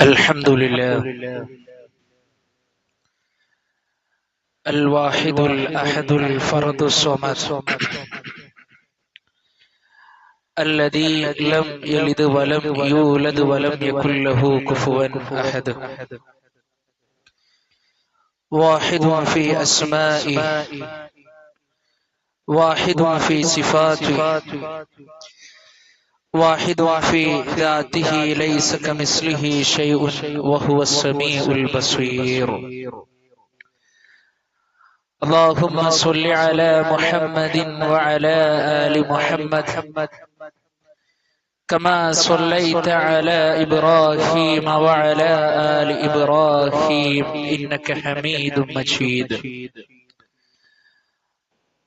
الحمد لله. الواحد الأحد الفرد الصمد. الذي لم يلد ولم يولد ولم يكن له كفوا أحد. واحد في أسمائه. واحد في صفاته. واحد في ذاته ليس كمثله شيء وهو السميع البصير. اللهم صل على محمد وعلى آل محمد. كما صليت على إبراهيم وعلى آل إبراهيم. إنك حميد مجيد.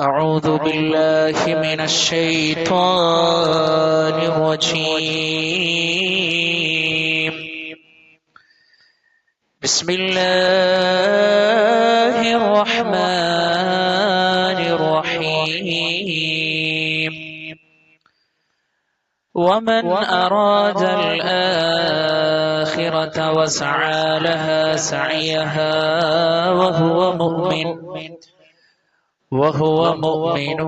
أعوذ بالله من الشيطان الرجيم. بسم الله الرحمن الرحيم. ومن أراد الآخرة وسعى لها سعيها وهو مؤمن. وهو مؤمن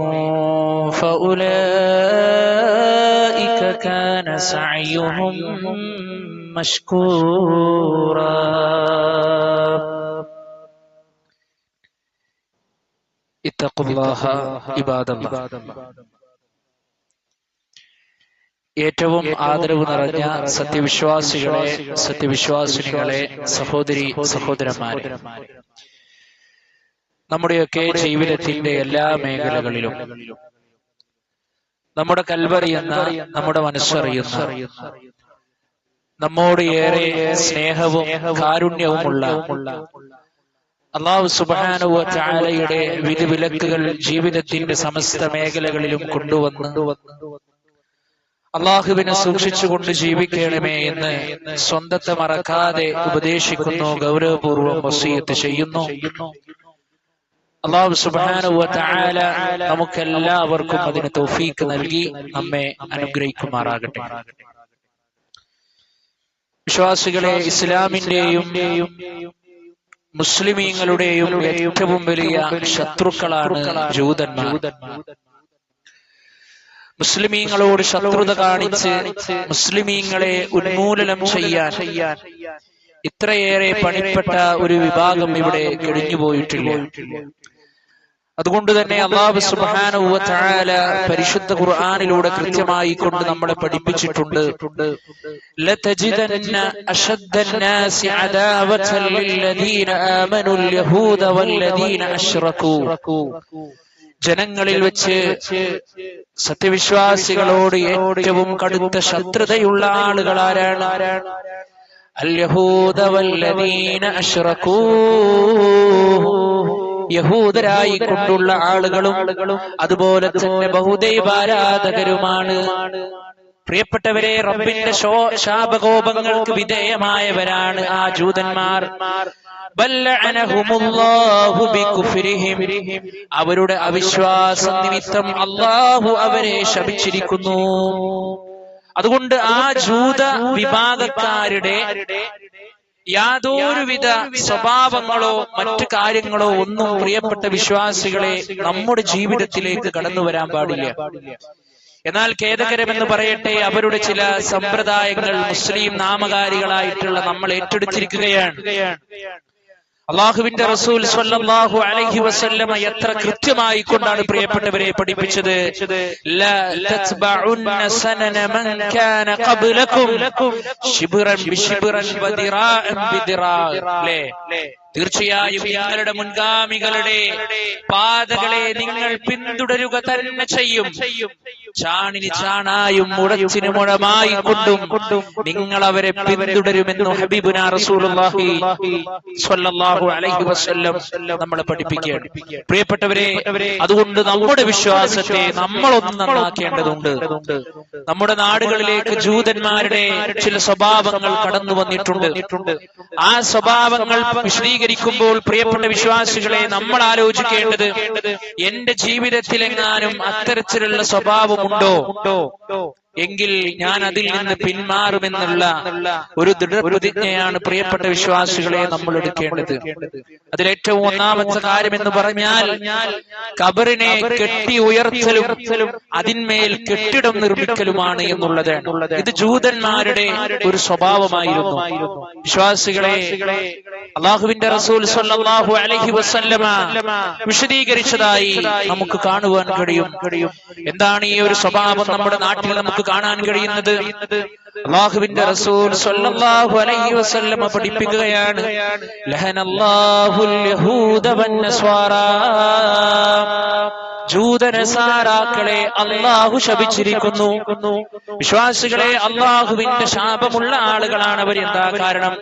فأولئك كان سعيهم مشكورا اتقوا الله عباد الله ഏറ്റവും ആദരവ് നിറഞ്ഞ സത്യവിശ്വാസികളെ സത്യവിശ്വാസിനികളെ സഹോദരി സഹോദരന്മാരെ നമ്മുടെയൊക്കെ ജീവിതത്തിന്റെ എല്ലാ മേഖലകളിലും. നമ്മുടെ കൽവറിയുന്ന നമ്മുടെ മനസ്സറിയുന്ന നമ്മോട് ഏറെ സ്നേഹവും കാരുണ്യവുമുള്ള അള്ളാഹു സുബാനുവ ചാലയുടെ വിധിവിലക്കുകൾ ജീവിതത്തിന്റെ സമസ്ത മേഖലകളിലും കൊണ്ടുവന്ന് അള്ളാഹുവിനെ സൂക്ഷിച്ചുകൊണ്ട് ജീവിക്കണമേ എന്ന് സ്വന്തത്തെ മറക്കാതെ ഉപദേശിക്കുന്നു ഗൗരവപൂർവം വസീയത്ത് ചെയ്യുന്നു. അള്ളാഹു സുബാനുല നമുക്ക് എല്ലാവർക്കും അതിന് തൗഫീക്ക് നൽകി നമ്മെ അനുഗ്രഹിക്കുമാറാകട്ടെ. വിശ്വാസികളെ ഇസ്ലാമിന്റെയും മുസ്ലിമീങ്ങളുടെയും ഏറ്റവും വലിയ ശത്രുക്കളാണ് ജൂതന്മാർ. മുസ്ലിമീങ്ങളോട് ശത്രുത കാണിച്ച് മുസ്ലിമീങ്ങളെ ഉന്മൂലനം ചെയ്യാൻ ഇത്രയേറെ പണിപ്പെട്ട ഒരു വിഭാഗം ഇവിടെ കഴിഞ്ഞുപോയിട്ടില്ല. അതുകൊണ്ട് തന്നെ അള്ളാഹു സുബാനുവ പരിശുദ്ധ ഖുർആാനിലൂടെ കൃത്യമായി കൊണ്ട് നമ്മളെ പഠിപ്പിച്ചിട്ടുണ്ട്. യഹൂദ ജനങ്ങളിൽ വെച്ച് സത്യവിശ്വാസികളോട് ഏറ്റവും കടുത്ത ശത്രുതയുള്ള ആളുകൾ ആരാണ്? അൽയഹൂദ വല്ലദീന അശ്റകൂ യഹൂദരായി കൊണ്ടുള്ള ആളുകളും അതുപോലെ തന്നെ ബഹുദൈവാരാധകരുമാണ്. പ്രിയപ്പെട്ടവരെ റബ്ബിന്റെ ശാപകോപങ്ങൾക്ക് വിധേയമായവരാണ് ആ ജൂതന്മാർ. അവരുടെ അവിശ്വാസ നിമിത്തം അള്ളാഹു അവരെ ശപിച്ചിരിക്കുന്നു. അതുകൊണ്ട് ആ ജൂത വിഭാഗക്കാരുടെ യാതൊരുവിധ സ്വഭാവങ്ങളോ മറ്റു കാര്യങ്ങളോ ഒന്നും പ്രിയപ്പെട്ട വിശ്വാസികളെ നമ്മുടെ ജീവിതത്തിലേക്ക് കടന്നു വരാൻ പാടില്ല. എന്നാൽ ഖേദകരമെന്ന് പറയട്ടെ അവരുടെ ചില സമ്പ്രദായങ്ങൾ മുസ്ലിം നാമകാരികളായിട്ടുള്ള നമ്മൾ ഏറ്റെടുത്തിരിക്കുകയാണ്. അള്ളാഹുവിന്റെ റസൂൽ സ്വല്ലല്ലാഹു അലൈഹി വസല്ലമ എത്ര കൃത്യമായി കൊണ്ടാണ് പ്രിയപ്പെട്ടവരെ പഠിപ്പിച്ചത്? ലാ തത്ബഉന്ന സനന മൻ കാന ഖബ്ലകും. ശിബ്റൻ ബിശിബ്റൻ വദിറാഅൻ ബിദിറാ ലേ തീർച്ചയായും നിങ്ങളുടെ മുൻഗാമികളുടെ പാതകളെ നിങ്ങൾ പിന്തുടരുക തന്നെ ചെയ്യും. ചാണിന് ചാണായും മുടച്ചിന് മുഴമായി കൊണ്ടും നിങ്ങൾ അവരെ പിന്തുടരുമെന്നും ഹബീബുന റസൂലുള്ളാഹി സ്വല്ലല്ലാഹു അലൈഹി വസല്ലം പഠിപ്പിക്കുകയാണ്. പ്രിയപ്പെട്ടവരെ അതുകൊണ്ട് നമ്മുടെ വിശ്വാസത്തെ നമ്മൾ ഒന്ന് നന്നാക്കേണ്ടതുണ്ട്. നമ്മുടെ നാടുകളിലേക്ക് ജൂതന്മാരുടെ ചില സ്വഭാവങ്ങൾ കടന്നു വന്നിട്ടുണ്ട് ആ സ്വഭാവങ്ങൾ വിശദീകരിക്കുമ്പോൾ പ്രിയപ്പെട്ട വിശ്വാസികളെ നമ്മൾ ആലോചിക്കേണ്ടത് എന്റെ ജീവിതത്തിലെങ്ങാനും അത്തരത്തിലുള്ള സ്വഭാവമുണ്ടോ? എങ്കിൽ ഞാൻ അതിൽ നിന്ന് പിന്മാറുമെന്നുള്ള ഒരു ദൃഢപ്രതിജ്ഞയാണ് പ്രിയപ്പെട്ട വിശ്വാസികളെ നമ്മൾ എടുക്കേണ്ടത്. അതിലേറ്റവും ഒന്നാമത്തെ കാര്യം എന്ന് പറഞ്ഞാൽ കബറിനെ കെട്ടി ഉയർത്തലും അതിന്മേൽ കെട്ടിടം നിർമ്മിക്കലുമാണ് എന്നുള്ളത്. ഇത് ജൂതന്മാരുടെ ഒരു സ്വഭാവമായിരുന്നു. വിശ്വാസികളെ അള്ളാഹുവിന്റെ റസൂൽ സല്ലല്ലാഹു അലൈഹി വസല്ലമ വിശദീകരിച്ചതായി നമുക്ക് കാണുവാൻ കഴിയും. എന്താണ് ഈ ഒരു സ്വഭാവം നമ്മുടെ നാട്ടിൽ നമുക്ക് കാണാൻ കഴിയുന്നത്? അള്ളാഹുവിന്റെ റസൂൽ സല്ലല്ലാഹു അലൈഹി വസല്ലമ പഠിപ്പിക്കുകയാണ്. ലഹനല്ലാഹുൽ യഹൂദ വന്നസ്വാറാ ജൂതനസാരാക്കളെ അള്ളാഹു ശപിച്ചിരിക്കുന്നു. വിശ്വാസികളെ അള്ളാഹുവിന്റെ ശാപമുള്ള ആളുകളാണ് അവർ എന്താ കാരണം.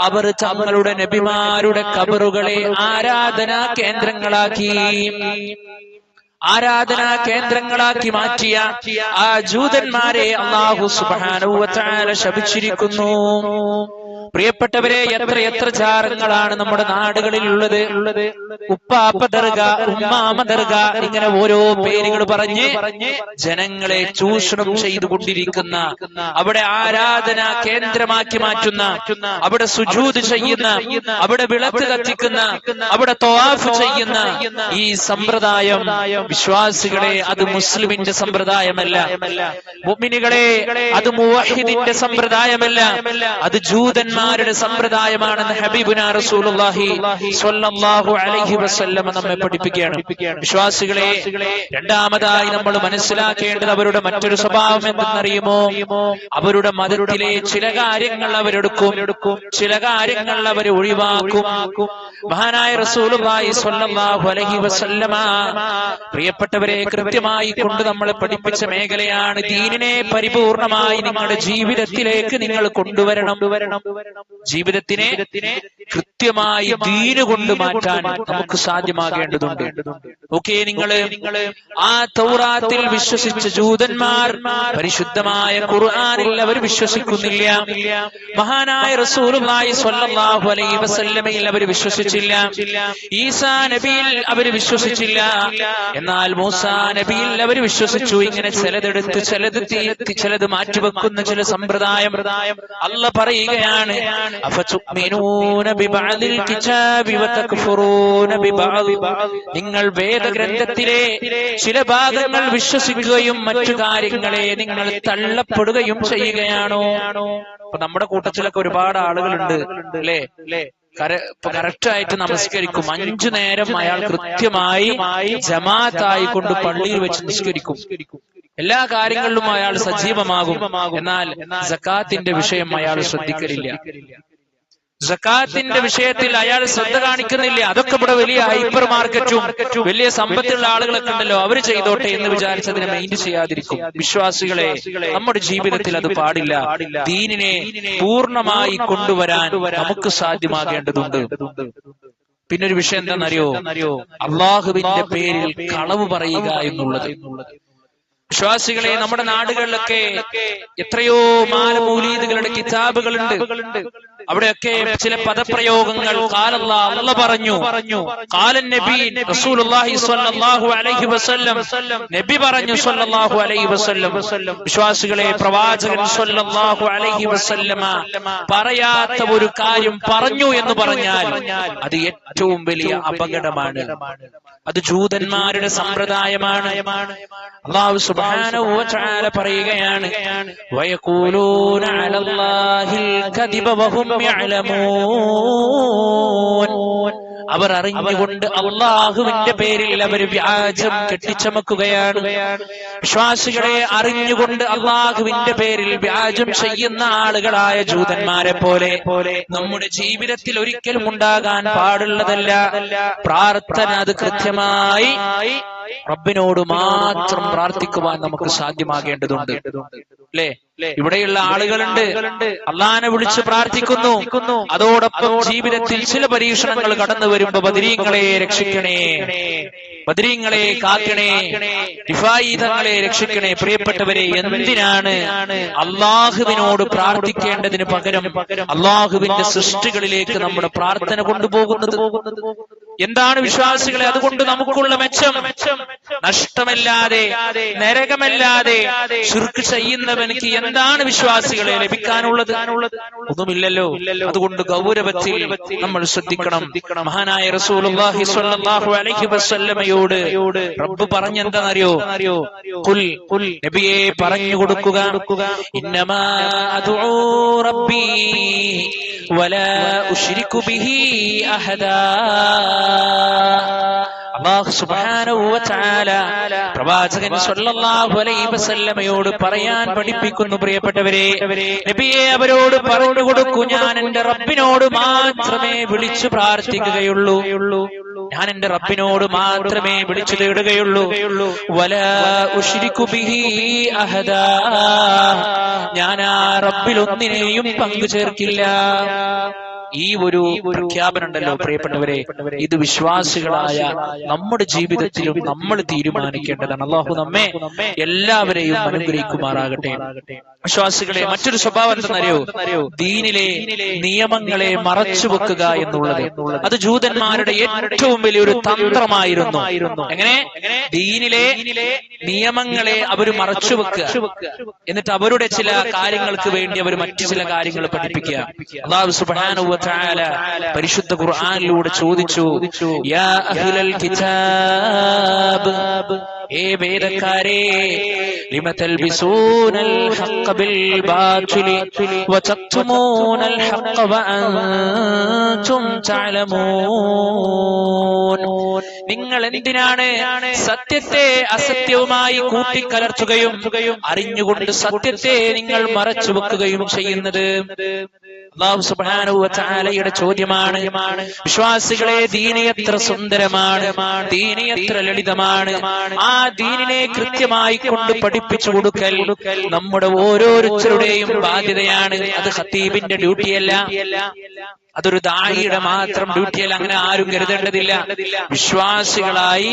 അവർ തങ്ങളുടെ നബിമാരുടെ കബറുകളെ ആരാധനാ കേന്ദ്രങ്ങളാക്കി. ആരാധനാ കേന്ദ്രങ്ങളാക്കി മാറ്റിയ ആ ജൂതന്മാരെ അള്ളാഹു സുബാനുവല ശപിച്ചിരിക്കുന്നു. പ്രിയപ്പെട്ടവരെ എത്ര എത്ര ചാരങ്ങളാണ് നമ്മുടെ നാടുകളിൽ ഉള്ളത് ഉപ്പാപ്പ ദർഗ ഉമ്മാമ ദർഗ ഇങ്ങനെ ഓരോ പേരുകൾ പറഞ്ഞ് ജനങ്ങളെ ചൂഷണം ചെയ്തുകൊണ്ടിരിക്കുന്ന അവിടെ ആരാധന കേന്ദ്രമാക്കി മാറ്റുന്ന അവിടെ സുജൂത് ചെയ്യുന്ന അവിടെ വിളക്ക് കത്തിക്കുന്ന അവിടെ തൊവാഫ് ചെയ്യുന്ന ഈ സമ്പ്രദായം വിശ്വാസികളെ അത് മുസ്ലിമിന്റെ സമ്പ്രദായമല്ല. മുഅ്മിനുകളെ അത് മുവഹിദിന്റെ സമ്പ്രദായമല്ല. അത് ജൂതന്മാരുടെ സമ്പ്രദായമാണെന്ന് റസൂലുള്ളാഹി സ്വല്ലല്ലാഹു അലൈഹി വസല്ലം നമ്മെ പഠിപ്പിക്കുകയാണ്. വിശ്വാസികളെ രണ്ടാമതായി നമ്മൾ മനസ്സിലാക്കേണ്ടത് അവരുടെ മറ്റൊരു സ്വഭാവം എന്തെന്നറിയുമോ? അവരുടെ മതത്തിലെ ചില കാര്യങ്ങൾ അവരെടുക്കും ചില കാര്യങ്ങൾ അവർ ഒഴിവാക്കും. മഹാനായ റസൂലുള്ളാഹി സ്വല്ലല്ലാഹു അലൈഹി വസല്ലമ പ്രിയപ്പെട്ടവരെ കൃത്യമായി കൊണ്ട് നമ്മൾ പഠിപ്പിച്ച മേഖലയാണ്. ദീനിനെ പരിപൂർണമായി നിങ്ങളുടെ ജീവിതത്തിലേക്ക് നിങ്ങൾ കൊണ്ടുവരണം. ജീവിതത്തിനെ കൃത്യമായി ദീന് കൊണ്ട് മാറ്റാൻ നമുക്ക് സാധ്യമാകേണ്ടതുണ്ട്. ഓക്കെ നിങ്ങൾ ആ തൗറാത്തിൽ വിശ്വസിച്ച ജൂതന്മാർ പരിശുദ്ധമായ ഖുർആനിൽ അവർ വിശ്വസിക്കുന്നില്ല. മഹാനായ റസൂലുള്ളാഹി സ്വല്ലല്ലാഹു അലൈഹി വസല്ലമയിൽ അവർ വിശ്വസിച്ചില്ല. ഈസാ നബിയിൽ അവർ വിശ്വസിച്ചില്ല. എന്നാൽ മൂസാ നബിയിൽ അവർ വിശ്വസിച്ചു. ഇങ്ങനെ ചിലതെടുത്ത് ചിലത് ചിലത് മാറ്റിവെക്കുന്ന ചില സമ്പ്രദായം അല്ല പറയുകയാണ്. നിങ്ങൾ വേദഗ്രന്ഥത്തിലെ ചില ഭാഗങ്ങൾ വിശ്വസിക്കുകയും മറ്റു കാര്യങ്ങളെ നിങ്ങൾ തള്ളപ്പെടുകയും ചെയ്യുകയാണോ? അപ്പൊ നമ്മുടെ കൂട്ടത്തിലൊക്കെ ഒരുപാട് ആളുകളുണ്ട് അല്ലേ? കറക്റ്റ് ആയിട്ട് നമസ്കരിക്കും. അഞ്ചു നേരം അയാൾ കൃത്യമായി ജമാഅത്തായി കൊണ്ട് പള്ളിയിൽ വെച്ച് നിസ്കരിക്കും. എല്ലാ കാര്യങ്ങളിലും അയാൾ സജീവമാകും. എന്നാൽ സക്കാത്തിന്റെ വിഷയം അയാൾ ശ്രദ്ധിക്കലില്ല. സക്കാത്തിന്റെ വിഷയത്തിൽ അയാൾ ശ്രദ്ധ കാണിക്കുന്നില്ല. അതൊക്കെ ഇവിടെ വലിയ ഹൈപ്പർ മാർക്കറ്റും വലിയ സമ്പത്തുള്ള ആളുകളൊക്കെ ഉണ്ടല്ലോ. അവർ ചെയ്തോട്ടെ എന്ന് വിചാരിച്ചതിനെ മൈൻഡ് ചെയ്യാതിരിക്കും. വിശ്വാസികളെ നമ്മുടെ ജീവിതത്തിൽ അത് പാടില്ല. ദീനിനെ പൂർണമായി കൊണ്ടുവരാൻ നമുക്ക് സാധ്യമാകേണ്ടതുണ്ട്. പിന്നൊരു വിഷയം എന്താണെന്നറിയോ? അള്ളാഹുവിന്റെ പേരിൽ കളവ് പറയുക എന്നുള്ളത്. വിശ്വാസികളെ നമ്മുടെ നാടുകളിലൊക്കെ എത്രയോ മാലമൂലീദുകളുടെ കിതാബുകളുണ്ട്. അവിടെയൊക്കെ ചില പദപ്രയോഗങ്ങൾ കാലല്ല അല്ല പറഞ്ഞു. പറഞ്ഞു. കാലൻ നബി റസൂലുള്ളാഹി സ്വല്ലല്ലാഹു അലൈഹി വസല്ലം നബി പറഞ്ഞു സ്വല്ലല്ലാഹു അലൈഹി വസല്ലം. വിശ്വാസികളെ പ്രവാചകൻ സ്വല്ലല്ലാഹു അലൈഹി വസല്ലമ പറയാത്ത ഒരു കാര്യം പറഞ്ഞു എന്ന് പറഞ്ഞാൽ അത് ഏറ്റവും വലിയ അപകടമാണ്. അത് ജൂതന്മാരുടെ സമ്പ്രദായമാണ്. അള്ളാഹു സുബ്ഹാനഹു വ തആല പറയുകയാണ്. വയഖൂലൂന അലല്ലാഹിൽ കദിബ വഹും അവർ അറിഞ്ഞുകൊണ്ട് അള്ളാഹുവിന്റെ പേരിൽ അവർ വ്യാജം കെട്ടിച്ചമക്കുകയാണ്. വിശ്വാസികളെ അറിഞ്ഞുകൊണ്ട് അള്ളാഹുവിന്റെ പേരിൽ വ്യാജം ചെയ്യുന്ന ആളുകളായ ജൂതന്മാരെ പോലെ നമ്മുടെ ജീവിതത്തിൽ ഒരിക്കലും ഉണ്ടാകാൻ പാടുള്ളതല്ല. പ്രാർത്ഥന അത് കൃത്യമായി റബ്ബിനോട് മാത്രം പ്രാർത്ഥിക്കുവാൻ നമുക്ക് സാധ്യമാകേണ്ടതുണ്ട്. അല്ലേ ഇവിടെയുള്ള ആളുകളുണ്ട്. അള്ളാനെ വിളിച്ച് പ്രാർത്ഥിക്കുന്നു. അതോടൊപ്പം ജീവിതത്തിൽ ചില പരീക്ഷണങ്ങൾ കടന്നു വരുമ്പോ ബദരീങ്ങളെ രക്ഷിക്കണേ. ബദരീങ്ങളെ കാക്കണേ. ഇഫായുധങ്ങളെ രക്ഷിക്കണേ. പ്രിയപ്പെട്ടവരെ എന്തിനാണ് അള്ളാഹുവിനോട് പ്രാർത്ഥിക്കേണ്ടതിന് പകരം അള്ളാഹുവിന്റെ സൃഷ്ടികളിലേക്ക് നമ്മുടെ പ്രാർത്ഥന കൊണ്ടുപോകുന്നത്? എന്താണ് വിശ്വാസികളെ? അതുകൊണ്ട് നമുക്കുള്ള മെച്ചം. നഷ്ടമല്ലാതെ നരകമല്ലാതെ ശുർക്ക് ചെയ്യുന്നവനിക്ക് എന്താണ് വിശ്വാസികളെ ലഭിക്കാനുള്ളത്? ഒന്നുമില്ലല്ലോ. അതുകൊണ്ട് ഗൗരവത്തിൽ നമ്മൾ ശ്രദ്ധിക്കണം. മഹാനായ റസൂലുള്ളാഹി സ്വല്ലല്ലാഹു അലൈഹി വസല്ലമയോട് റബ്ബ് പറഞ്ഞെന്താണെന്നറിയോ കുൽ കുൽ നബിയെ പറഞ്ഞു കൊടുക്കുക. ഇന്നമാ അദ്ഉ റബ്ബി വലാ ബിഹി അഹദാ. അല്ലാഹു സുബ്ഹാനഹു വ പ്രവാചകൻ സ്വല്ലല്ലാഹു അലൈഹി വസല്ലമയോട് പറയാൻ പഠിപ്പിക്കുന്നു പ്രിയപ്പെട്ടവരെ. നബിയെ അവരോട് പറഞ്ഞു കൊടുക്കൂ. ഞാൻ എന്റെ റബ്ബിനോട് മാത്രമേ വിളിച്ചു പ്രാർത്ഥിക്കുകയുള്ളൂ. ഞാൻ എന്റെ റബ്ബിനോട് മാത്രമേ വിളിച്ചു തേടുകയുള്ളൂ. വല ഉശ്രിക്കു ബിഹി അഹദാ. ഞാൻ ആ റബ്ബിൽ ഒന്നിനെയും പങ്കു ചേർക്കില്ല ഈ ഒരു പ്രഖ്യാപനം ഉണ്ടല്ലോ പ്രിയപ്പെട്ടവരെ ഇത് വിശ്വാസികളായ നമ്മുടെ ജീവിതത്തിലും നമ്മൾ തീരുമാനിക്കേണ്ടതാണ്. അള്ളാഹു നമ്മെ എല്ലാവരെയും അനുഗ്രഹിക്കുമാറാകട്ടെ. വിശ്വാസികളെ മറ്റൊരു സ്വഭാവം എന്തെന്നറിയോ? ദീനിലെ നിയമങ്ങളെ മറച്ചു വെക്കുക എന്നുള്ളത്. അത് ജൂതന്മാരുടെ ഏറ്റവും വലിയൊരു തന്ത്രമായിരുന്നു. എങ്ങനെ? ദീനിലെ നിയമങ്ങളെ അവർ മറച്ചു വെക്കുക. എന്നിട്ട് അവരുടെ ചില കാര്യങ്ങൾക്ക് വേണ്ടി അവർ മറ്റു ചില കാര്യങ്ങൾ പഠിപ്പിക്കുക. അള്ളാഹു സുബ്ഹാനഹു വതആല പരിശുദ്ധ ഖുർആാനിലൂടെ ചോദിച്ചു യാ അഹ്ലൽ കിതാബ് ഏ വേദക്കാരെ നിങ്ങൾ എന്തിനാണ് സത്യത്തെ അസത്യവുമായി കൂട്ടിക്കലർത്തുകയും അറിഞ്ഞുകൊണ്ട് സത്യത്തെ നിങ്ങൾ മറച്ചു വെക്കുകയും ചെയ്യുന്നത്? അള്ളാഹു സുബ്ഹാനഹു വതആലയുടെ ചോദ്യമാണ്. വിശ്വാസികളെ ദീനി എത്ര സുന്ദരമാണ്. ദീനി എത്ര ലളിതമാണ്. ആ ദീനിനെ കൃത്യമായി കൊണ്ട് പഠിപ്പിച്ചു കൊടുക്കൽ നമ്മുടെ ഓരോരുത്തരുടെയും ബാധ്യതയാണ്. അത് ഖത്തീബിന്റെ ഡ്യൂട്ടിയല്ല. അതൊരു ദായിയുടെ മാത്രം ഡ്യൂട്ടിയല്ല അങ്ങനെ ആരും കരുതേണ്ടതില്ല. വിശ്വാസികളായി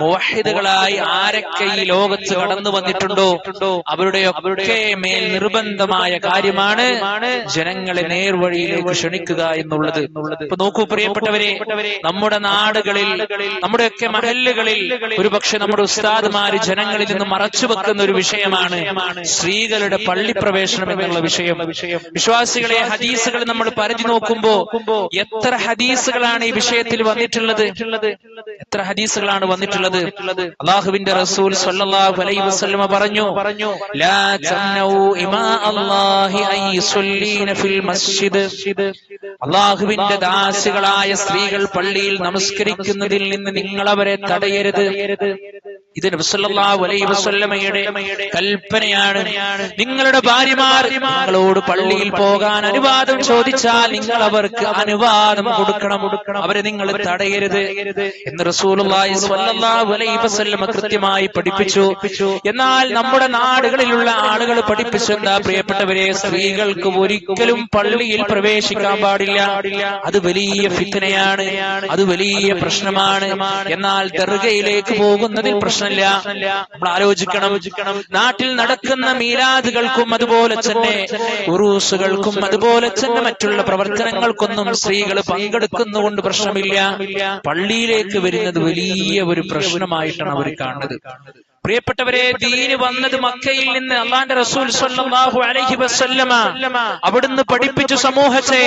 മോഹിതകളായി ആരൊക്കെ ഈ ലോകത്ത് കടന്നു വന്നിട്ടുണ്ടോ? അവരുടെ ഒക്കെ മേൽ നിർബന്ധമായ കാര്യമാണ് ജനങ്ങളെ നേർവഴിയിലേക്ക് ക്ഷണിക്കുക എന്നുള്ളത്. ഇപ്പൊ നോക്കൂ പ്രിയപ്പെട്ടവരെ നമ്മുടെ നാടുകളിൽ നമ്മുടെയൊക്കെ മഹല്ലുകളിൽ ഒരുപക്ഷെ നമ്മുടെ ഉസ്താദ്മാര് ജനങ്ങളിൽ നിന്ന് മറച്ചു വെക്കുന്ന ഒരു വിഷയമാണ് സ്ത്രീകളുടെ പള്ളി പ്രവേശനം എന്നുള്ള വിഷയം. വിശ്വാസികളെ ഹദീസുകൾ നമ്മൾ പരിധി നോക്കുമ്പോ എത്ര ഹദീസുകളാണ് ഈ വിഷയത്തിൽ വന്നിട്ടുള്ളത്? എത്ര ഹദീസുകളാണ് വന്നിട്ടുള്ളത്? അള്ളാഹുവിന്റെ റസൂൽ സല്ലല്ലാഹു അലൈഹി വസല്ലമ പറഞ്ഞു പറഞ്ഞു ലാ ഇമാ അല്ലാഹി അൻ യുസല്ലീന ഫിൽ മസ്ജിദ്. അള്ളാഹുവിന്റെ ദാസികളായ സ്ത്രീകൾ പള്ളിയിൽ നമസ്കരിക്കുന്നതിൽ നിന്ന് നിങ്ങൾ അവരെ തടയരുത്. ഇത് കൽപ്പനയാണ്. നിങ്ങളുടെ ഭാര്യമാർ നിങ്ങളോട് പള്ളിയിൽ പോകാൻ അനുവാദം ചോദിച്ചാൽ നിങ്ങൾ അവർക്ക് അനുവാദം കൊടുക്കണം. കൊടുക്കണം അവരെ നിങ്ങൾ തടയരുത് എന്ന് റസൂലുള്ളാഹി സ്വല്ലല്ലാഹു അലൈഹി വസല്ലമ കൃത്യമായി പഠിപ്പിച്ചു. എന്നാൽ നമ്മുടെ നാടുകളിലുള്ള ആളുകൾ പഠിപ്പിച്ചെന്താ പ്രിയപ്പെട്ടവരെ സ്ത്രീകൾക്ക് ഒരിക്കലും പള്ളിയിൽ പ്രവേശിക്കാൻ പാടില്ല. അത് വലിയ ഫിത്തനയാണ് അത് വലിയ പ്രശ്നമാണ്. എന്നാൽ ദർഗയിലേക്ക് പോകുന്നതിൽ പ്രശ്നമില്ല. നമ്മൾ ആലോചിക്കണം. നാട്ടിൽ നടക്കുന്ന മീലാദുകൾക്കും അതുപോലെ തന്നെ ഉറൂസുകൾക്കും അതുപോലെ തന്നെ മറ്റുള്ള പ്രവർത്തനങ്ങൾക്കൊന്നും സ്ത്രീകൾ പങ്കെടുക്കുന്നുകൊണ്ട് പ്രശ്നമില്ല. പള്ളിയിലേക്ക് വരുന്നത് വലിയ ഒരു പ്രശ്നമായിട്ടാണ് അവർ കാണുന്നത്. പ്രിയപ്പെട്ടവരെ ദീന് വന്നത് മക്കയിൽ നിന്ന് അള്ളാന്റെ റസൂൽ അലൈഹി വസല്ലമ അവിടുന്ന് പഠിപ്പിച്ചു സമൂഹത്തെ.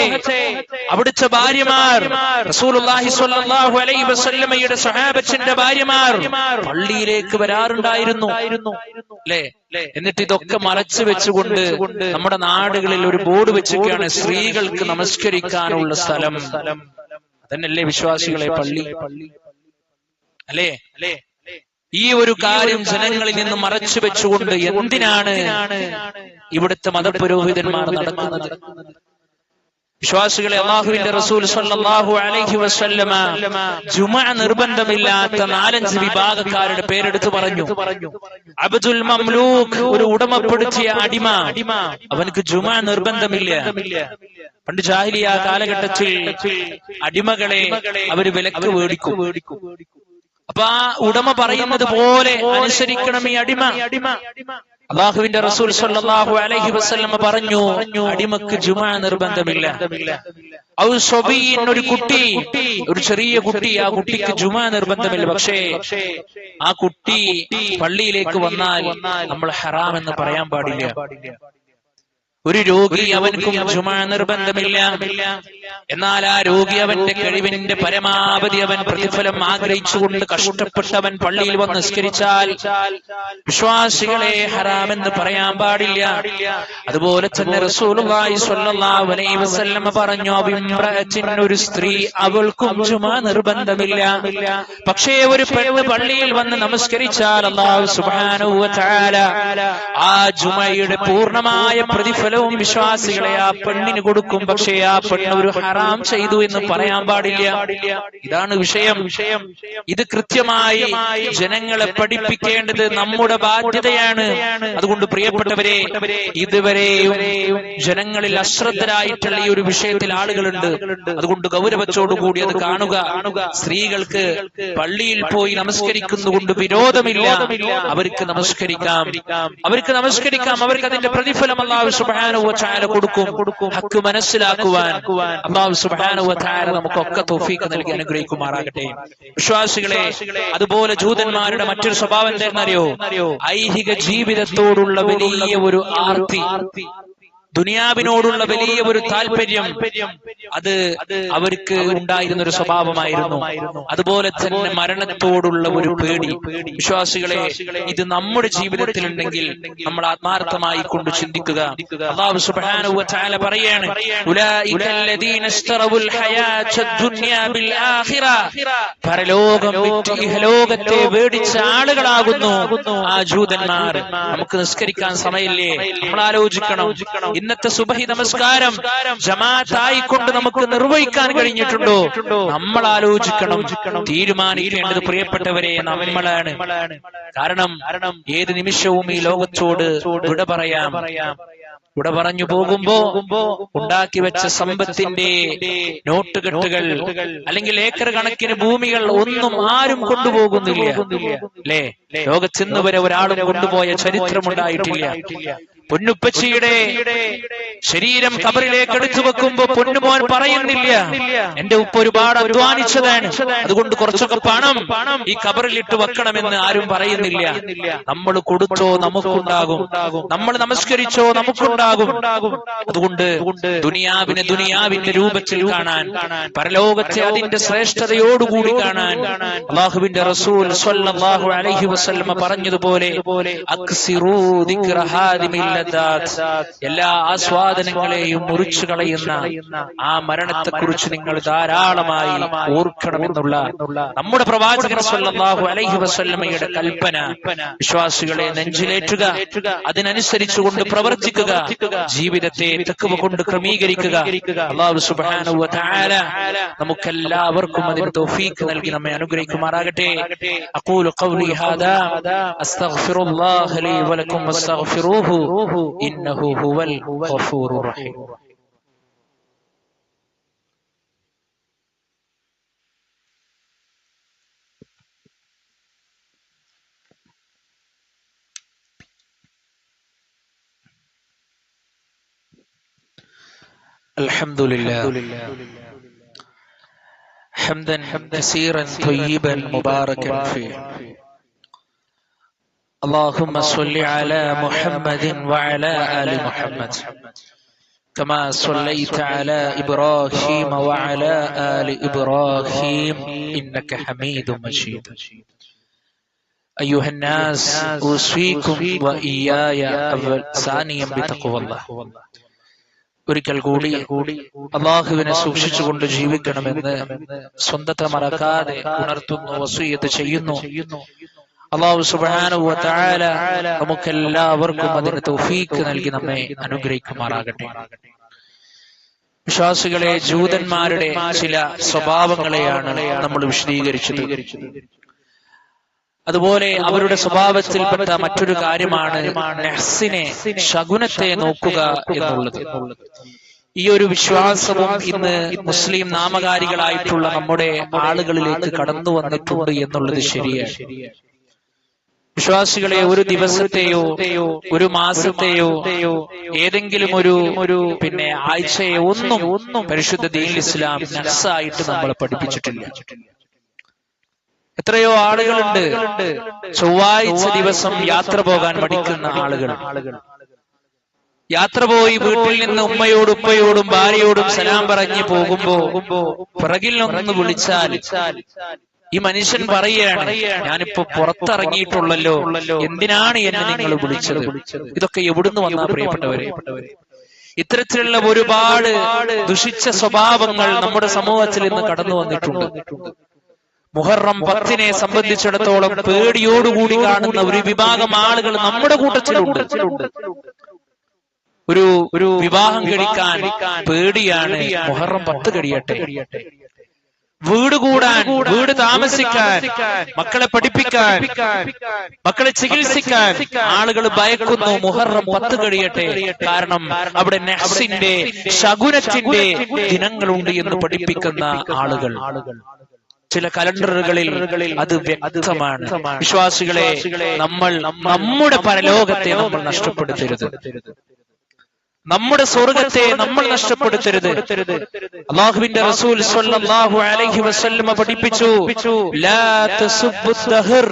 അവിടുത്തെ ഭാര്യമാർ റസൂലുള്ളാഹി സ്വല്ലല്ലാഹു അലൈഹി വസല്ലമയുടെ സ്വഹാബത്തിന്റെ ഭാര്യമാർ പള്ളിയിലേക്ക് വരാറുണ്ടായിരുന്നു. അല്ലേ എന്നിട്ട് ഇതൊക്കെ മറച്ചു വെച്ചുകൊണ്ട് നമ്മുടെ നാടുകളിൽ ഒരു ബോർഡ് വെച്ചൊക്കെയാണ് സ്ത്രീകൾക്ക് നമസ്കരിക്കാനുള്ള സ്ഥലം. അതന്നല്ലേ വിശ്വാസികളെ പള്ളി? അല്ലേ? അല്ലേ? ഈ ഒരു കാര്യം ജനങ്ങളിൽ നിന്ന് മറച്ചു വെച്ചുകൊണ്ട് എന്തിനാണ് ഇവിടുത്തെ മതപുരോഹിതന്മാർ നടക്കുന്നത്? വിശ്വാസികളെ അള്ളാഹുവിന്റെ റസൂൽ സല്ലല്ലാഹു അലൈഹി വസല്ലമ ജുമ നിർബന്ധമില്ലാത്ത നാലഞ്ച് വിഭാഗക്കാരുടെ പേരെടുത്ത് പറഞ്ഞു. അബ്ദുൽ മംലൂക്ക് ഒരു ഉടമപ്പെടുത്തിയ അടിമ. അവനക്ക് ജുമ നിർബന്ധമില്ല. പണ്ട് ജാഹിലിയ കാലഘട്ടത്തിൽ അടിമകളെ അവർ വിലക്ക് മേടിക്കും. അപ്പൊ ആ ഉടമ പറയുന്നത് പോലെ അനുസരിക്കണം ഈ അടിമ. അടിമ അള്ളാഹുവിന്റെ റസൂൽ സല്ലല്ലാഹു അലൈഹി വസല്ലം പറഞ്ഞു അടിമക്ക് ജുമാ നിർബന്ധമില്ല. ഒരു കുട്ടി ഒരു ചെറിയ കുട്ടി ആ കുട്ടിക്ക് ജുമാ നിർബന്ധമില്ല. പക്ഷേ ആ കുട്ടി പള്ളിയിലേക്ക് വന്നാൽ നമ്മൾ ഹറാം എന്ന് പറയാൻ പാടില്ല. ഒരു രോഗി അവൻക്കും ജുമാ നിർബന്ധമില്ല. എന്നാൽ ആ രോഗി അവന്റെ കഴിവിന്റെ പരമാവധി അവൻ പ്രതിഫലം ആഗ്രഹിച്ചുകൊണ്ട് കഷ്ടപ്പെട്ടവൻ പള്ളിയിൽ വന്ന് നിസ്കരിച്ചാൽ വിശ്വാസികളെ ഹറാമെന്ന് പറയാൻ പാടില്ല. അതുപോലെ തന്നെ റസൂലുള്ളാഹി സ്വല്ലല്ലാഹു അലൈഹി വസല്ലം പറഞ്ഞു അഭിമ്രഅത്തിൻ ഒരു സ്ത്രീ അവൾക്കും ജുമാ നിർബന്ധമില്ല. പക്ഷേ ഒരു പെണ്ണ് പള്ളിയിൽ വന്ന് നമസ്കരിച്ചാൽ അല്ലാഹു സുബ്ഹാനഹു വ തആല ആ ജുമയുടെ പൂർണമായ പ്രതിഫലവും വിശ്വാസികളെ ആ പെണ്ണിന് കൊടുക്കും. പക്ഷേ ആ പെണ്ണ് ഒരു ഹറാം ചെയ്തു എന്ന് പറയാൻ പാടില്ല. ഇതാണ് വിഷയം. വിഷയം ഇത് കൃത്യമായി ജനങ്ങളെ പഠിപ്പിക്കേണ്ടത് നമ്മുടെ ബാധ്യതയാണ്. അതുകൊണ്ട് പ്രിയപ്പെട്ടവരെ ഇതുവരെയും ജനങ്ങളിൽ അശ്രദ്ധരായിട്ടുള്ള ഈ ഒരു വിഷയത്തിൽ ആളുകളുണ്ട്. അതുകൊണ്ട് ഗൗരവത്തോടുകൂടി അത് കാണുക. സ്ത്രീകൾക്ക് പള്ളിയിൽ പോയി നമസ്കരിക്കുന്നുകൊണ്ട് വിരോധമില്ല. അവർക്ക് നമസ്കരിക്കാം. അവർക്ക് നമസ്കരിക്കാം. അവർക്ക് അതിന്റെ പ്രതിഫലം അള്ളാഹു സുബ്ഹാനഹു വ തആല കൊടുക്കും. ഹക്ക് മനസ്സിലാക്കുവാൻ അള്ളാഹു സുബ്ഹാനഹു വ തആല നമുക്കൊക്കെ തൗഫീഖ് നൽകി അനുഗ്രഹിക്കുമാറാകട്ടെ. വിശ്വാസികളെ അതുപോലെ ജൂതന്മാരുടെ മറ്റൊരു സ്വഭാവം എന്താണെന്നറിയോ? ഐഹിക ജീവിതത്തോടുള്ള വലിയ ഒരു ആർത്തി. ദുനിയാവിനോടുള്ള വലിയ ഒരു താല്പര്യം അത് അവർക്ക് ഉണ്ടായിരുന്ന ഒരു സ്വഭാവമായിരുന്നു. അതുപോലെ തന്നെ മരണത്തോടുള്ള ഒരു പേടി. വിശ്വാസികളെ ഇത് നമ്മുടെ ജീവിതത്തിൽ ഉണ്ടെങ്കിൽ നമ്മൾ ആത്മാർത്ഥമായി കൊണ്ട് ചിന്തിക്കുക. അള്ളാഹു സുബ്ഹാനഹു പറയാണ് ഉലൈക അല്ലദീന ഇസ്തറവുൽ ഹയാത്ത ദുനിയ ബിൽ ആഖിറ. പരലോകം വിറ്റ് ഇഹലോകത്തെ വേടിച്ച ആളുകളാകുന്നു. ആ ജൂതന്മാർ നമുക്ക് നിസ്കരിക്കാൻ സമയമില്ലേ? നമ്മൾ ആലോചിക്കണം ഇന്നത്തെ സുബഹി നമസ്കാരം ജമാഅത്തായിക്കൊണ്ട് നമുക്ക് നിർവഹിക്കാൻ കഴിഞ്ഞിട്ടുണ്ടോ? നമ്മൾ ആലോചിക്കണം തീരുമാനിക്കേണ്ടത് പ്രിയപ്പെട്ടവരെ നമ്മളാണ്. കാരണം ഏത് നിമിഷവും ഈ ലോകത്തോട് വിട പറയാം. ഇവിടെ പറഞ്ഞു പോകുമ്പോ ഉണ്ടാക്കി വെച്ച സമ്പത്തിന്റെ നോട്ടുകെട്ടുകൾ അല്ലെങ്കിൽ ഏക്കർ കണക്കിന് ഭൂമികൾ ഒന്നും ആരും കൊണ്ടുപോകുന്നില്ല. അല്ലേ? ലോകത്തിന്ന് വരെ ഒരാളും കൊണ്ടുപോയ ചരിത്രമുണ്ടായിട്ടില്ല. പൊന്നുപ്പച്ചിയുടെ ശരീരം കബറിലേക്ക് എടുത്തു വെക്കുമ്പോ പൊന്നുമോൻ പറയുന്നില്ല എന്റെ ഉപ്പ ഒരുപാട് അധ്വാനിച്ചതാണ്. അതുകൊണ്ട് കുറച്ചൊക്കെ പണം ഈ കബറിലിട്ട് വെക്കണമെന്ന് ആരും പറയുന്നില്ല. നമ്മൾ കൊടുത്തോ നമുക്കുണ്ടാകും. നമ്മൾ നമസ്കരിച്ചോ നമുക്കുണ്ടാകും. അതുകൊണ്ട് ദുനിയാവിനെ ദുനിയാവിന്റെ രൂപത്തിൽ കാണാൻ പരലോകത്തെ അതിന്റെ ശ്രേഷ്ഠതയോടുകൂടി കാണാൻ അള്ളാഹുവിന്റെ റസൂൽ അലൈഹി വസല്ലമ പറഞ്ഞതുപോലെ അക്സിറൂ ദിക്റ. എല്ലാ ആസ്വാദനങ്ങളെയും മുറിച്ചു കളയുന്ന ആ മരണത്തെ കുറിച്ച് നിങ്ങൾ ധാരാളമായി ഓർക്കണമെന്നുള്ള നമ്മുടെ പ്രവാചകൻ സല്ലല്ലാഹു അലൈഹി വസല്ലമയുടെ കൽപ്പന. വിശ്വാസികളെ നെഞ്ചിലേറ്റുക. അതിനനുസരിച്ചുകൊണ്ട് പ്രവർത്തിക്കുക. ജീവിതത്തെ തെക്കുവ കൊണ്ട് ക്രമീകരിക്കുക. സുബ്ഹാനഹു നമുക്കെല്ലാവർക്കും അതിന് തൗഫീഖ് നൽകി നമ്മെ അനുഗ്രഹിക്കുമാറാകട്ടെ. അഖൂലു ഖൗലി ഹാദാ. അസ്തഗ്ഫിറുല്ലാഹ ലീ വലക്കും വസ്തഗ്ഫിറൂഹു. ادعوه إنه هو الغفور الرحيم الحمد لله, الحمد لله. حمدا كثيرا طيبا مباركا فيه اللهم صل على محمد وعلى آل محمد كما صليت على إبراهيم وعلى آل إبراهيم إنك حميد مجيد أيها الناس أوصيكم وإياي أول ثانيا بتقوى الله ഒരിക്കൽ കൂടി അള്ളാഹുവിനെ സൂക്ഷിച്ചുകൊണ്ട് ജീവിക്കണമെന്ന് സ്വന്തത്തെ മറക്കാതെ ഉണർത്തുന്നു വസൂയത്ത് ചെയ്യുന്നു അള്ളാഹു സുബാനുവ നമുക്ക് എല്ലാവർക്കും അതിന് തൗഫീക്ക് നൽകി നമ്മെ അനുഗ്രഹിക്കുമാറാകട്ടെ. വിശ്വാസികളെ ജൂതന്മാരുടെ ചില സ്വഭാവങ്ങളെയാണ് നമ്മൾ വിശദീകരിച്ചത്. അതുപോലെ അവരുടെ സ്വഭാവത്തിൽപ്പെട്ട മറ്റൊരു കാര്യമാണ് നെഹ്സിനെ ശകുനത്തെ നോക്കുക എന്നുള്ളത്. ഈ ഒരു വിശ്വാസവും ഇന്ന് മുസ്ലിം നാമകാരികളായിട്ടുള്ള നമ്മുടെ ആളുകളിലേക്ക് കടന്നു വന്നിട്ടുണ്ട് എന്നുള്ളത് ശരിയാണ്. വിശ്വാസികളെ ഒരു ദിവസത്തെയോ ഒരു മാസത്തെയോ ഏതെങ്കിലും ഒരു ഒരു പിന്നെ ആഴ്ചയെ ഒന്നും ഒന്നും പരിശുദ്ധ ദീൻ ഇസ്ലാം നെസ്സായിട്ട് നമ്മളെ പഠിപ്പിച്ചിട്ടില്ല. എത്രയോ ആളുകളുണ്ട് ചൊവ്വാഴ്ച ദിവസം യാത്ര പോകാൻ പഠിക്കുന്ന ആളുകൾ. യാത്ര പോയി വീട്ടിൽ നിന്ന് ഉമ്മയോടും ഉപ്പയോടും ഭാര്യയോടും സലാം പറഞ്ഞ് പോകുമ്പോ പിറകിൽ ഒന്ന് വിളിച്ചാൽ ഈ മനുഷ്യൻ പറയുകയാണ് ഞാനിപ്പോ പുറത്തിറങ്ങിയിട്ടുള്ളല്ലോ എന്തിനാണ് എന്നെ നിങ്ങൾ വിളിച്ചത്? ഇതൊക്കെ എവിടുന്ന് വന്ന പ്രിയപ്പെട്ടവരെ? ഇത്തരത്തിലുള്ള ഒരുപാട് ദുഷിച്ച സ്വഭാവങ്ങൾ നമ്മുടെ സമൂഹത്തിൽ ഇന്ന് കടന്നു വന്നിട്ടുണ്ട്. മുഹറം പത്തിനെ സംബന്ധിച്ചിടത്തോളം പേടിയോടുകൂടി കാണുന്ന ഒരു വിഭാഗം ആളുകൾ നമ്മുടെ കൂട്ടത്തിലുണ്ട്. ഒരു ഒരു വിവാഹം കഴിക്കാൻ പേടിയാണ് മുഹറം പത്ത് കഴിയട്ടെ. വീട് കൂടാൻ വീട് താമസിക്കാൻ മക്കളെ പഠിപ്പിക്കാൻ മക്കളെ ചികിത്സിക്കാൻ ആളുകൾ ഭയക്കുന്നു. മുഹറം പത്ത് കഴിയട്ടെ. കാരണം അവിടെ നെഹ്സിന്റെ ശകുനത്തിന്റെ ദിനങ്ങളുണ്ട് എന്ന് പഠിപ്പിക്കുന്ന ആളുകൾ. ചില കലണ്ടറുകളിൽ അത് വ്യക്തമാണ്. വിശ്വാസികളെ നമ്മൾ നമ്മുടെ പരലോകത്തെ നമ്മൾ നഷ്ടപ്പെടുത്തരുത്. നമ്മുടെ സ്വർഗത്തെ നമ്മൾ നഷ്ടപ്പെടുത്തരുത്. അള്ളാഹുവിന്റെ റസൂൽ സ്വല്ലല്ലാഹു അലൈഹി വസല്ലമ പഠിപ്പിച്ചു ലാ തസുബ്ബു ദഹർ.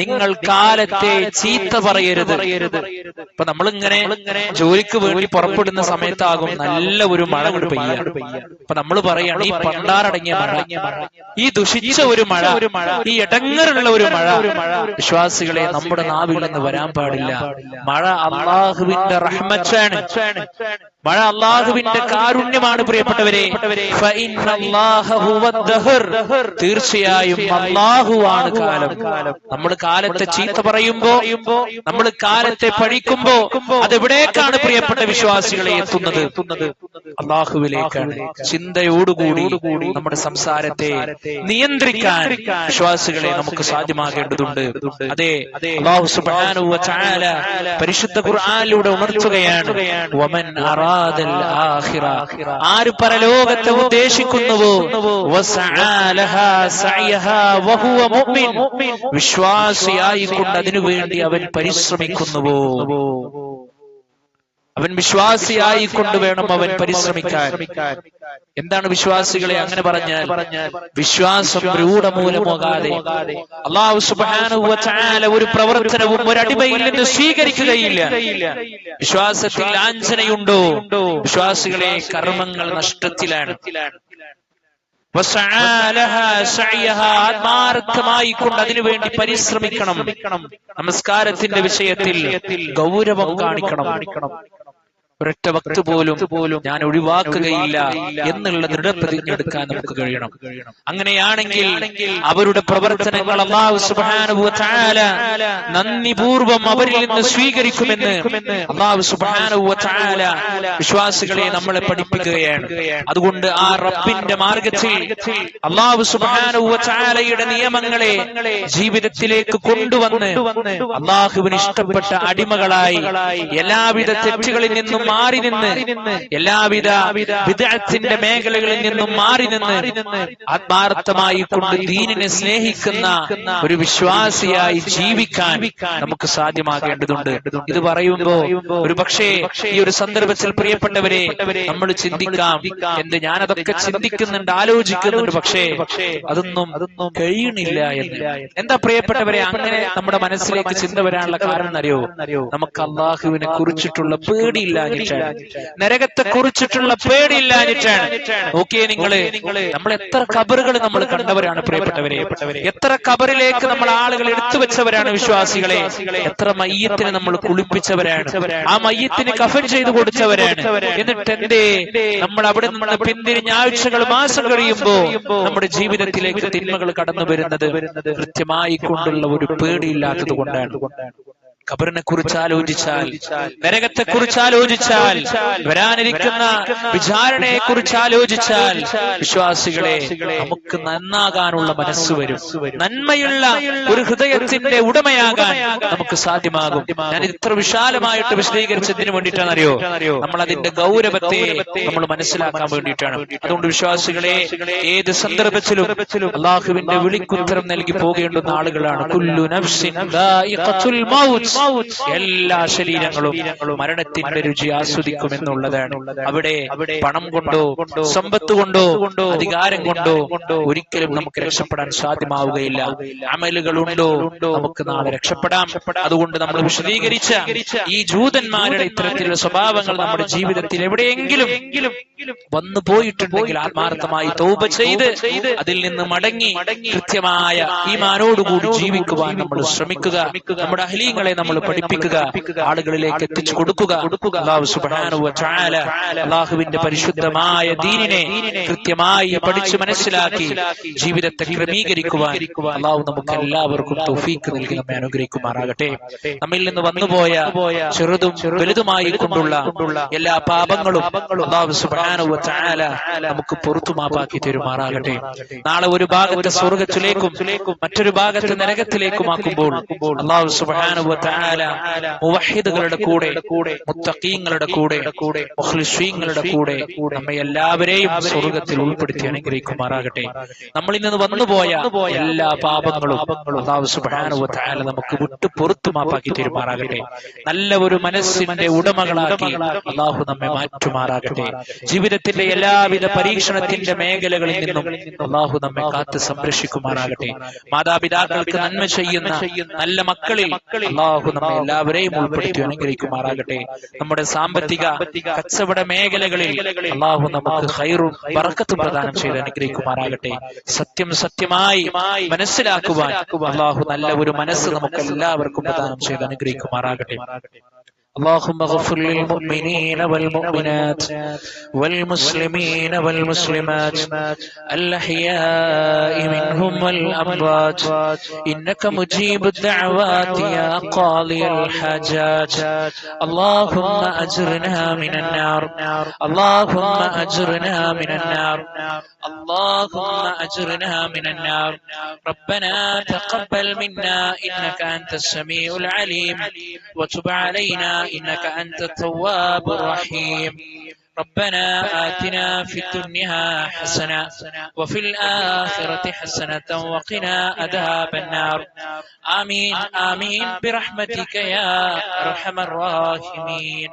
നിങ്ങൾ കാലത്തെ ചീത്ത പറയരുത്. ഇപ്പൊ നമ്മളിങ്ങനെ ജോലിക്ക് വേണ്ടി പുറപ്പെടുന്ന സമയത്താകും നല്ല ഒരു മഴ കൊണ്ട് പെയ്യ. അപ്പൊ നമ്മൾ പറയാണ് ഈ പണ്ടാറടങ്ങിയ മഴ ഈ ദുഷിച്ച ഒരു മഴ ഈ ഇടങ്ങറുള്ള ഒരു മഴ. വിശ്വാസികളെ നമ്മുടെ നാവിൽ നിന്ന് വരാൻ പാടില്ല. മഴ അള്ളാഹുവിന്റെ Jackson മഴ അള്ളാഹുവിന്റെ കാരുണ്യമാണ് പ്രിയപ്പെട്ടവരെ. തീർച്ചയായും അള്ളാഹുവാണ് കാലം. നമ്മൾ കാലത്തെ ചീത്ത പറയുമ്പോ നമ്മൾ കാലത്തെ പഴിക്കുമ്പോ അതെവിടേക്കാണ് പ്രിയപ്പെട്ട വിശ്വാസികളെ എത്തുന്നത്? അള്ളാഹുവിലേക്കാണ്. ചിന്തയോടുകൂടി നമ്മുടെ സംസാരത്തെ നിയന്ത്രിക്കാൻ വിശ്വാസികളെ നമുക്ക് സാധ്യമാകേണ്ടതുണ്ട്. അതെ അള്ളാഹു പരിശുദ്ധ ഖുർആാനിലൂടെ ഉണർത്തുകയാണ്. വമൻ ആര് പരലോകത്തെ ഉദ്ദേശിക്കുന്നുവോ? വിശ്വാസിയായിക്കൊണ്ട് വിശ്വാസിയായിക്കൊണ്ട് അതിനുവേണ്ടി അവൻ പരിശ്രമിക്കുന്നുവോ? അവൻ വിശ്വാസിയായി കൊണ്ട് വേണം അവൻ പരിശ്രമിക്കാൻ. എന്താണ് വിശ്വാസികളെ അങ്ങനെ പറഞ്ഞ വിശ്വാസം രൂഢമൂലമാകാതെ അള്ളാഹു വതആല ഒരു പ്രവർത്തനവും ഒരു അടിമയിൽ നിന്ന് സ്വീകരിക്കുകയില്ല. വിശ്വാസത്തിൽ ലാഞ്ചനയുണ്ടോ? വിശ്വാസികളെ കർമ്മങ്ങൾ നഷ്ടത്തിലാണ്. ആത്മാർത്ഥമായി കൊണ്ട് അതിനുവേണ്ടി പരിശ്രമിക്കണം. നമസ്കാരത്തിന്റെ വിഷയത്തിൽ ഗൗരവം കാണിക്കണം. ഒരൊറ്റ വക്ത് പോലും പോലും ഞാൻ ഒഴിവാക്കുകയില്ല എന്നുള്ള ദൃഢപ്രതിജ്ഞ എടുക്കാൻ നമുക്ക് കഴിയണം. അങ്ങനെയാണെങ്കിൽ അവരുടെ പ്രവർത്തനങ്ങൾ അള്ളാഹു സുബാനുഭവത്താല നന്ദിപൂർവം അവരിൽ നിന്ന് സ്വീകരിക്കുമെന്ന് അള്ളാഹു സുബാനുഭവത്താല വിശ്വാസികളെ നമ്മളെ പഠിപ്പിക്കുകയാണ്. അതുകൊണ്ട് ആ റബ്ബിന്റെ മാർഗത്തിൽ അള്ളാഹു സുബാനുഭവത്താലയുടെ നിയമങ്ങളെ ജീവിതത്തിലേക്ക് കൊണ്ടുവന്ന് അള്ളാഹുവിന് ഇഷ്ടപ്പെട്ട അടിമകളായി എല്ലാവിധ തെറ്റുകളിൽ നിന്നും മാറി നിന്ന് എല്ലാവിധ വിദഗ്ധത്തിന്റെ മേഖലകളിൽ നിന്നും മാറി നിന്ന് ആത്മാർത്ഥമായി കൊണ്ട് ദീനിനെ സ്നേഹിക്കുന്ന ഒരു വിശ്വാസിയായി ജീവിക്കാൻ നമുക്ക് സാധ്യമാകേണ്ടതുണ്ട്. ഇത് പറയുമ്പോ ഒരു പക്ഷേ ഈ ഒരു സന്ദർഭത്തിൽ പ്രിയപ്പെട്ടവരെ നമ്മൾ ചിന്തിക്കാം എന്ത് ഞാനതൊക്കെ ചിന്തിക്കുന്നുണ്ട് ആലോചിക്കുന്നുണ്ട് പക്ഷേ അതൊന്നും കഴിയണില്ല എന്ന്. എന്താ പ്രിയപ്പെട്ടവരെ അങ്ങനെ നമ്മുടെ മനസ്സിലേക്ക് ചിന്ത വരാനുള്ള കാരണം അറിയോ നമുക്ക് അള്ളാഹുവിനെ കുറിച്ചിട്ടുള്ള പേടിയില്ലാഞ്ഞിട്ടാണ് പേടിയില്ലാഞ്ഞിട്ടാണ് നരകത്തെ കുറിച്ചിട്ടുള്ള പേടിയില്ലാഞ്ഞിട്ടാണ് ഓക്കെ നിങ്ങൾ നമ്മൾ എത്ര കബറുകൾ നമ്മൾ കണ്ടവരാണ് പ്രിയപ്പെട്ടവരെ? എത്ര കബറിലേക്ക് നമ്മൾ ആളുകൾ എടുത്തു വെച്ചവരാണ് വിശ്വാസികളെ? എത്ര മയ്യത്തിന് നമ്മൾ കുളിപ്പിച്ചവരാണ്? ആ മയ്യത്തിന് കഫൻ ചെയ്തു കൊടുത്തവരാണ്. എന്നിട്ട് എന്തേ നമ്മൾ അവിടെ നിന്ന് പിന്തിരിഞ്ഞ ആഴ്ചകൾ മാസം കഴിയുമ്പോ നമ്മുടെ ജീവിതത്തിലേക്ക് തിന്മകൾ കടന്നു വരുന്നത് കൃത്യമായി കൊണ്ടുള്ള ഒരു പേടിയില്ലാത്തത് കൊണ്ടാണ്. ഖബറിനെ കുറിച്ച് ആലോചിച്ചാൽ നരകത്തെ കുറിച്ച് ആലോചിച്ചാൽ വരാനിരിക്കുന്ന വിചാരണയെ കുറിച്ച് ആലോചിച്ചാൽ വിശ്വാസികളെ നമുക്ക് നന്നാകാനുള്ള മനസ്സ് വരും. നന്മയുള്ള ഒരു ഹൃദയത്തിന്റെ ഉടമയാകാൻ നമുക്ക് സാധ്യമാകും. ഞാൻ ഇത്ര വിശാലമായിട്ട് വിശദീകരിച്ചതിന് വേണ്ടിയിട്ടാണ് അറിയോ നമ്മൾ അതിന്റെ ഗൗരവത്തെ നമ്മൾ മനസ്സിലാക്കാൻ വേണ്ടിയിട്ടാണ്. അതുകൊണ്ട് വിശ്വാസികളെ ഏത് സന്ദർഭത്തിലും അള്ളാഹുവിന്റെ വിളിക്കുത്തരം നൽകി പോകേണ്ടുന്ന ആളുകളാണ്. കുല്ലു നഫ്സിൻ മൗത്ത്. എല്ലാ ശരീരങ്ങളും മരണത്തിന്റെ രുചി ആസ്വദിക്കുമെന്നുള്ളതാണ്. അവിടെ പണം കൊണ്ടോ സമ്പത്ത് കൊണ്ടോ അധികാരം കൊണ്ടോ ഒരിക്കലും നമുക്ക് രക്ഷപ്പെടാൻ സാധ്യമാവുകയില്ല. അമലുകളുണ്ടോ? നമുക്ക് നാളെ രക്ഷപ്പെടാം. അതുകൊണ്ട് നമ്മൾ വിശദീകരിച്ച ഈ ജൂതന്മാരുടെ ഇത്തരത്തിലുള്ള സ്വഭാവങ്ങൾ നമ്മുടെ ജീവിതത്തിൽ എവിടെയെങ്കിലും വന്നു പോയിട്ടുണ്ടെങ്കിൽ ആത്മാർത്ഥമായി തോപ ചെയ്ത് അതിൽ നിന്ന് മടങ്ങി കൃത്യമായ ഈ മാനോടുകൂടി ജീവിക്കുവാൻ നമ്മൾ ശ്രമിക്കുക. നമ്മുടെ അഹലീങ്ങളെ നമ്മൾ പഠിപ്പിക്കുക ആളുകളിലേക്ക് എത്തിച്ചു കൊടുക്കുക. അള്ളാഹു അള്ളാഹുവിന്റെ പരിശുദ്ധമായ ദീനിനെ കൃത്യമായി പഠിച്ചു മനസ്സിലാക്കി ജീവിതത്തെ ക്രമീകരിക്കുവാൻ അള്ളാഹു നമുക്ക് എല്ലാവർക്കും തൗഫീക്ക് നൽകി നമ്മെ അനുഗ്രഹിക്കുമാറാകട്ടെ. നമ്മിൽ നിന്ന് വന്നുപോയ ചെറുതും വലുതുമായി കൊണ്ടുള്ള എല്ലാ പാപങ്ങളും അള്ളാഹു നമുക്ക് പുറത്തു മാപ്പാക്കി തരുമാറാകട്ടെ. നാളെ ഒരു ഭാഗത്തെ സ്വർഗത്തിലേക്കും മറ്റൊരു ഭാഗത്തെ നരകത്തിലേക്കുമാക്കുമ്പോൾ അള്ളാഹു സുബ്ഹാനഹു വ തആല മുവഹിദുകളുടെ കൂടെ മുത്തഖീങ്ങളുടെ കൂടെ മുഹ്ലിസ്വീങ്ങളുടെ കൂടെ നമ്മെ എല്ലാവരെയും സ്വർഗത്തിൽ ഉൾപ്പെടുത്തി അനുഗ്രഹിക്കുമാറാകട്ടെ. നമ്മൾ ഇന്ന് വന്നുപോയ എല്ലാ പാപങ്ങളും വ നമുക്ക് വിട്ടു പുറത്തു മാപ്പാക്കി തീരുമാറാകട്ടെ. നല്ല ഒരു മനസ്സിന്റെ ഉടമകളാക്കി അള്ളാഹു നമ്മെ മാറ്റുമാറാകട്ടെ. ജീവിതത്തിന്റെ എല്ലാവിധ പരീക്ഷണത്തിന്റെ മേഖലകളിൽ നിന്നും അള്ളാഹു നമ്മെ കാത്ത് സംരക്ഷിക്കുമാറാകട്ടെ. മാതാപിതാക്കൾക്ക് നന്മ ചെയ്യുന്ന നല്ല മക്കളിൽ അള്ളാഹു നമ്മെ എല്ലാവരെയും ഉൾപ്പെടുത്തി അനുഗ്രഹിക്കുമാറാകട്ടെ. നമ്മുടെ സാമ്പത്തിക കച്ചവട മേഖലകളിൽ അള്ളാഹു നമുക്ക് ഹൈറും ബറക്കത്തും പ്രദാനം ചെയ്ത് അനുഗ്രഹിക്കുമാറാകട്ടെ. സത്യം സത്യമായി മനസ്സിലാക്കുവാൻ അള്ളാഹു നല്ല ഒരു മനസ്സ് നമുക്ക് എല്ലാവർക്കും പ്രദാനം ചെയ്ത് അനുഗ്രഹിക്കുമാറാകട്ടെ. اللهم اغفر للمؤمنين والمؤمنات والمسلمين والمسلمات الأحياء منهم والأموات. إنك مجيب الدعوات يا قاضي الحاجات. اللهم أجرنا من النار. اللهم أجرنا من النار. اللهم أجرنا من النار. ربنا تقبل منا إنك أنت السميع العليم. وتب علينا إنك أنت التواب الرحيم. ربنا آتنا في الدنيا حسنة وفي الآخرة حسنة وقنا عذاب النار. آمين. آمين. برحمتك يا أرحم الراحمين.